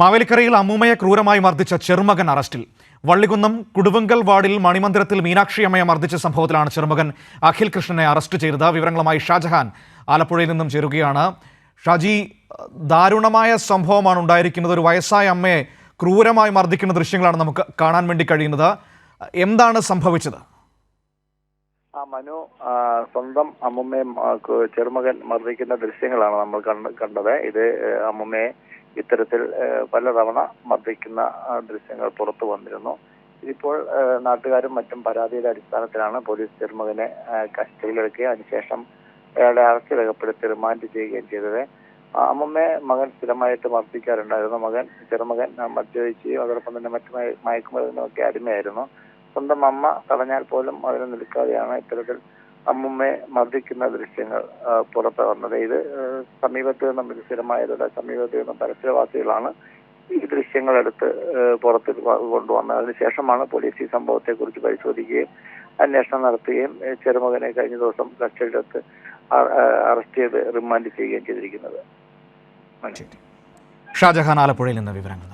മാവേലിക്കരയിൽ അമ്മൂമ്മയെ ക്രൂരമായി മർദ്ദിച്ച ചെറുമകൻ അറസ്റ്റിൽ. വള്ളികുന്നം കുടുവങ്കൽ വാർഡിൽ മണിമന്ദിരത്തിൽ മീനാക്ഷിയമ്മയെ മർദ്ദിച്ച സംഭവത്തിലാണ് ചെറുമകൻ അഖിൽ കൃഷ്ണനെ അറസ്റ്റ് ചെയ്തത്. വിവരങ്ങളുമായി ഷാജഹാൻ ആലപ്പുഴയിൽ നിന്നും ചേരുകയാണ്. ഷാജി ദാരുണമായ സംഭവമാണ് ഉണ്ടായിരിക്കുന്നത്. ഒരു വയസ്സായ അമ്മയെ ക്രൂരമായി മർദ്ദിക്കുന്ന ദൃശ്യങ്ങളാണ് നമുക്ക് കാണാൻ വേണ്ടി കഴിയുന്നത്. എന്താണ് സംഭവിച്ചത്? ആ മനു സ്വന്തം അമ്മമ്മയെ ചെറുമകൻ മർദ്ദിക്കുന്ന ദൃശ്യങ്ങളാണ് നമ്മൾ കണ്ട് കണ്ടത്. ഇത് അമ്മുമ്മയെ ഇത്തരത്തിൽ പല പലതവണ മർദ്ദിക്കുന്ന ദൃശ്യങ്ങൾ പുറത്തു വന്നിരുന്നു. ഇതിപ്പോൾ നാട്ടുകാരും മറ്റും പരാതിയുടെ അടിസ്ഥാനത്തിലാണ് പോലീസ് ചെറുമകനെ കസ്റ്റഡിയിലെടുക്കുകയും അതിനുശേഷം അയാളെ അറസ്റ്റ് രേഖപ്പെടുത്തി റിമാൻഡ് ചെയ്യുകയും ചെയ്തത്. അമ്മമ്മയെ മകൻ സ്ഥിരമായിട്ട് മർദ്ദിക്കാറുണ്ടായിരുന്നു. മകൻ ചെറുമകൻ മദ്യപിക്കുകയും അതോടൊപ്പം തന്നെ മറ്റു മയക്കുമരുന്നൊക്കെ അടിമയായിരുന്നു. സ്വന്തം അമ്മ തടഞ്ഞാൽ പോലും അതിന് നിൽക്കാതെയാണ് ഇത്തരത്തിൽ അമ്മുമ്മയെ മർദ്ദിക്കുന്ന ദൃശ്യങ്ങൾ പുറത്തു വന്നത്. ഇത് സമീപത്ത് നിന്നും സ്ഥിരമായതോടെ സമീപത്ത് നിന്നും പരിസരവാസികളാണ് ഈ ആ, പുറത്ത് കൊണ്ടുവന്നത്. അതിനുശേഷമാണ് പോലീസ് ഈ സംഭവത്തെ കുറിച്ച് പരിശോധിക്കുകയും അന്വേഷണം നടത്തുകയും ചെറുമകനെ കഴിഞ്ഞ ദിവസം കസ്റ്റഡിയിലെടുത്ത് അറസ്റ്റ് ചെയ്ത് റിമാൻഡ് ചെയ്യുകയും ചെയ്തിരിക്കുന്നത്. ഷാജഹാൻ ആലപ്പുഴയിൽ നിന്ന് വിവരങ്ങൾ